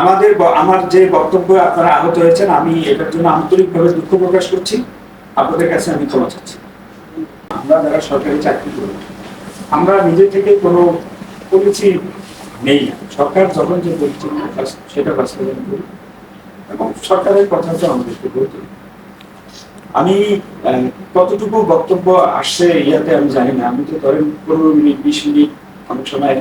আমাদের আমার যে বক্তব্য আপনারা আহত হয়েছেন, আমি এটার জন্য আন্তরিকভাবে দুঃখ প্রকাশ করছি। আপনাদের কাছে আমি ক্ষমা চাচ্ছি। আমরা যারা সরকারি চাকরি করি, আমরা নিজে থেকে কোনো পলিসি নেই। সরকার যখন যে পলিসি সেটা বাস্তবায়ন করি। এবং সরকারের কথা তো আমাদেরকে বলতে আমি কতটুকু বক্তব্য আসছে ইয়াতে আমি জানি না। আমি তো ধরেন পনেরো মিনিট, বিশ মিনিট অনেক সময়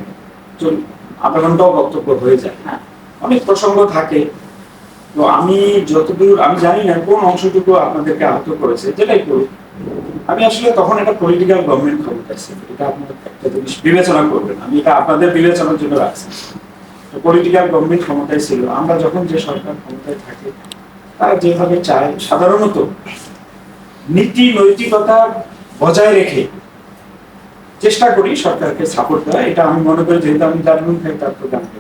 আধা ঘন্টাও বক্তব্য হয়ে যায় হ্যাঁ? অনেক প্রসঙ্গ থাকে। তো আমি যতদূর, আমি জানি না কোন অংশটুকু আপনাদেরকে আহত করেছে, যেটাই করুক। আমি আসলে তখন একটা পলিটিক্যাল গভর্নমেন্ট ক্ষমতায় ছিল এটা আপনার একটা জিনিস বিবেচনা করবেন। আমি এটা আপনাদের বিবেচনার জন্য রাখছি। তো পলিটিক্যাল গভর্নমেন্ট ক্ষমতায় ছিল। আমরা যখন যে সরকার ক্ষমতায় থাকে, তারা যেভাবে চায়, সাধারণত নীতি, নৈতিকতা বজায় রেখে চেষ্টা করি সরকারকে সাপোর্ট দেওয়া। এটা আমি মনে করি যেহেতু আমি জার্মান তার জানতে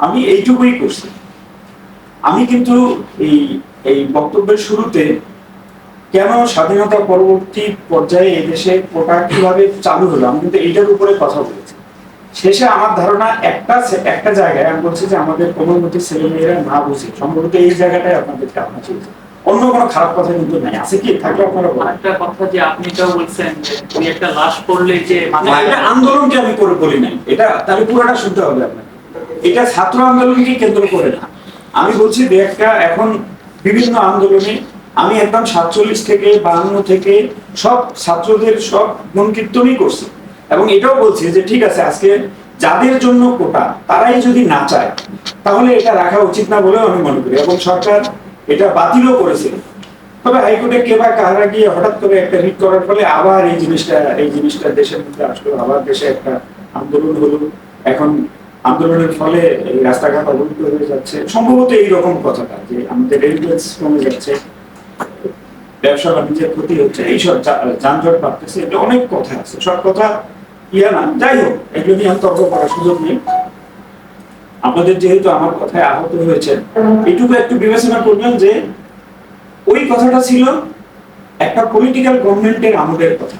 আমি এইটুকুই করছি। আমি কিন্তু এই এই বক্তব্যের শুরুতে কেন স্বাধীনতা পরবর্তী পর্যায়ে এই দেশে কোটা কীভাবে চালু হলো আমি কিন্তু এইটার উপরে কথা বলেছি। শেষে আমার ধারণা একটা একটা জায়গায় আমি বলছি যে আমাদের কোমলমতি ছেলে মেয়েরা না বুঝে সম্ভবত এই জায়গাটাই আপনাদের কারণা চলছে অন্য কোনো খারাপ কথা কিন্তু নাই আছে কি? থাকলে আপনারা বলেন। আরেকটা কথা যে আপনি এটাও বলছেন যে দুই একটা লাশ পড়লে যে মানে আন্দোলনকে আমি করে বলি নাই এটা তাহলে পুরোটা শুনতে হবে আপনাকে। এটা ছাত্র আন্দোলনকে কেন্দ্র করে না। আমি বলছি একটা এখন বিভিন্ন আন্দোলনে আমি একদম সাতচল্লিশ থেকে বাহান্ন থেকে সব ছাত্রদের সব মনকীর্তনই করছি। এবং এটাও বলছি যে ঠিক আছে, আজকে যাদের জন্য কোটা, তারাই যদি না চায়, তাহলে এটা রাখা উচিত না বলেও আমি মনে করি। এবং সরকার এটা বাতিলও করেছিল তবে হাইকোর্টে কে বা কাহারা গিয়ে হঠাৎ করে একটা রিট করার ফলে আবার এই জিনিসটা এই জিনিসটা দেশের মধ্যে আসলো, আবার দেশে একটা আন্দোলন হলো। এখন আন্দোলনের ফলে রাস্তাঘাট অবরুদ্ধ হয়ে যাচ্ছে। সম্ভবত এই রকম কথাটা যে আমাদের রেলওয়েজ কমে যাচ্ছে, ব্যবসা বাণিজ্যের ক্ষতি হচ্ছে, এইসব যানজট বাড়তেছে, এটা অনেক কথা আছে। সব কথা ইয়া না, যাই হোক, এগুলো নিয়ে আমি তর্ক করার সুযোগ নেই। আপনাদের যেহেতু আমার কথায় আহত হয়েছে এটুকু একটু বিবেচনা করবেন যে ওই কথাটা ছিল একটা পলিটিক্যাল গভর্নমেন্টের আমলের কথা।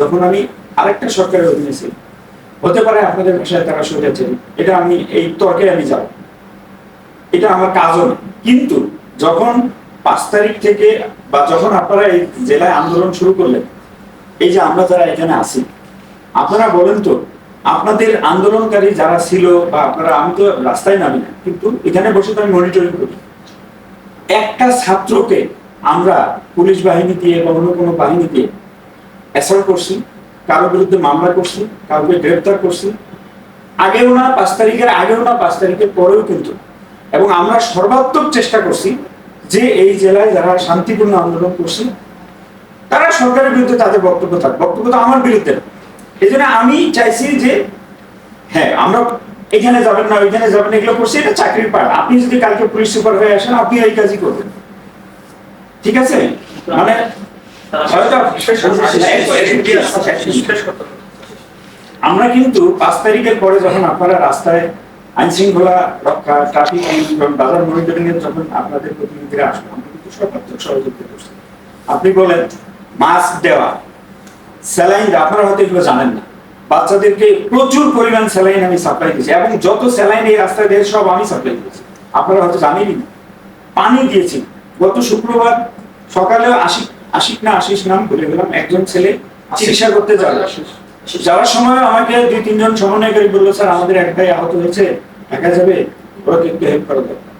যখন আমি আরেকটা সরকারের অধীনে ছিলাম হতে পারে আপনাদের ভাষায় তারা সরেছেন এটা আমি, এই তর্কে আমি যাব। এটা আমার কাজও কিন্তু যখন পাঁচ তারিখ থেকে বা যখন আপনারা এই জেলায় আন্দোলন শুরু করলেন, এই যে আমরা যারা এখানে আছি, আপনারা বলেন তো, আপনাদের আন্দোলনকারী যারা ছিল বা আপনারা, আমি তো রাস্তায় নামি না, কিন্তু এখানে বসে তো আমি মনিটরিং করি। একটা ছাত্রকে আমরা পুলিশ বাহিনী দিয়ে বা অন্য কোনো বাহিনী দিয়ে অ্যাসাল্ট করছি। কারোর বিরুদ্ধে মামলা করছি, কাউকে গ্রেপ্তার করছি। আগেও না, পাঁচ তারিখের আগেও না, পাঁচ তারিখের পরেও কিন্তু। এবং আমরা সর্বাত্মক চেষ্টা করছি যে এই জেলায় যারা শান্তিপূর্ণ আন্দোলন করছে, তারা সরকারের বিরুদ্ধে তাদের বক্তব্য থাক। বক্তব্য তো আমার বিরুদ্ধে এই জন্য আমি চাইছি যে হ্যাঁ আমরা এখানে যাবেন না, ওইখানে যাবেন এগুলো করছি, এটা চাকরির পার আপনি যদি কালকে পুলিশ সুপার হয়ে আসেন, আপনি এই কাজই করবেন। ঠিক আছে? মানে আমরা কিন্তু পাঁচ তারিখের পরে যখন আপনারা রাস্তায় আইন শৃঙ্খলা রক্ষা ট্রাফিক বাজার মনিটরিং এর যখন আপনাদের প্রতিনিধিরা আসলো আমরা কিন্তু সর্বাত্মক সহযোগিতা করছি। আপনি বলেন মাস্ক দেওয়া স্যালাইন আপনারা হয়তো এগুলো জানেন না। বাচ্চাদেরকে প্রচুর পরিমাণ স্যালাইন আমি সাপ্লাই দিয়েছি, এবং যত স্যালাইন এই রাস্তায় দিয়ে, সব আমি সাপ্লাই দিয়েছি। আপনারা হয়তো জানেনই না। পানি দিয়েছি। গত শুক্রবার সকালে আশিক আশিক না আশিস নাম বলে গেলাম, একজন ছেলে চিকিৎসা করতে যাবে। যাওয়ার সময় আমাকে দুই, তিনজন সমন্বয়কারী বলল, স্যার, আমাদের এক ভাই আহত হয়েছে একা যাবে, ওরা একটু হেল্প করা দরকার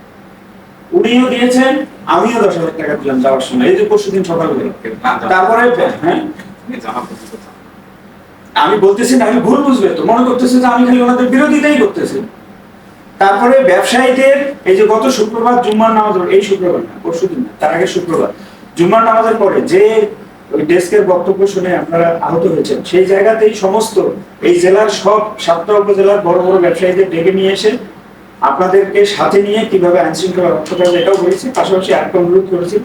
উনিও দিয়েছেন, আমিও দশ হাজার টাকা দিলাম যাওয়ার সময়। এই যে পরশু দিন তারপরে হ্যাঁ? আমি বলতেছি না, আমি ভুল বুঝবে তো। মনে করতেছে যে আমি খালি ওনাদের বিরোধিতাই করতেছি। তারপরে ব্যবসায়ীদের, এই যে গত শুক্রবার জুম্মার নামাজ, এই শুক্রবার না পরশু দিন না, তার আগে শুক্রবার জুম্মার নামাজের পরে যে ডেস্কের বক্তব্য শুনে আপনারা আহত হয়েছেন, সেই জায়গাতেই সমস্ত এই জেলার সব সাতটা উপজেলার বড় বড় ব্যবসায়ীদের ডেকে নিয়ে এসে আপনাদেরকে সাথে নিয়ে কীভাবে আইন শৃঙ্খলা রক্ষা করা এটাও বলেছি, পাশাপাশি আরেকটা অনুরোধ করেছি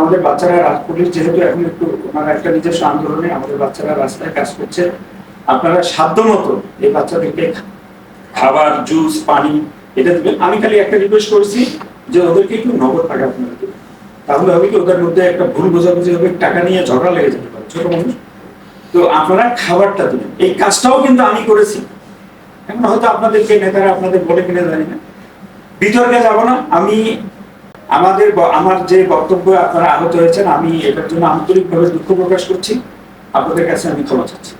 আমাদের বাচ্চারা রাত পুলিশ যেহেতু এখন একটু ওনার একটা নিজস্ব আন্দোলনে আমাদের বাচ্চারা রাস্তায় কাজ করছে, আপনারা সাধ্য মতো এই বাচ্চাদেরকে খাবার, জুস, পানি এটা দিবেন। আমি খালি একটা রিকোয়েস্ট করছি যে ওদেরকে একটু নগদ টাকা আপনারা দেবেন। তাহলে হবে কি, ওদের মধ্যে একটা ভুল বোঝাবুঝি হবে, টাকা নিয়ে ঝগড়া লেগে যেতে পারে, ছোট মানুষ। তো আপনারা খাবারটা দিবেন এই কাজটাও কিন্তু আমি করেছি। এখন হয়তো আপনাদেরকে, নেতারা আপনাদের বলে কিনে জানি না। বিতর্কে যাব না। আমি আমাদের আমার যে বক্তব্য আপনারা আহত হয়েছেন, আমি এটার জন্য আন্তরিকভাবে দুঃখ প্রকাশ করছি। আপনাদের কাছে আমি ক্ষমা চাচ্ছি।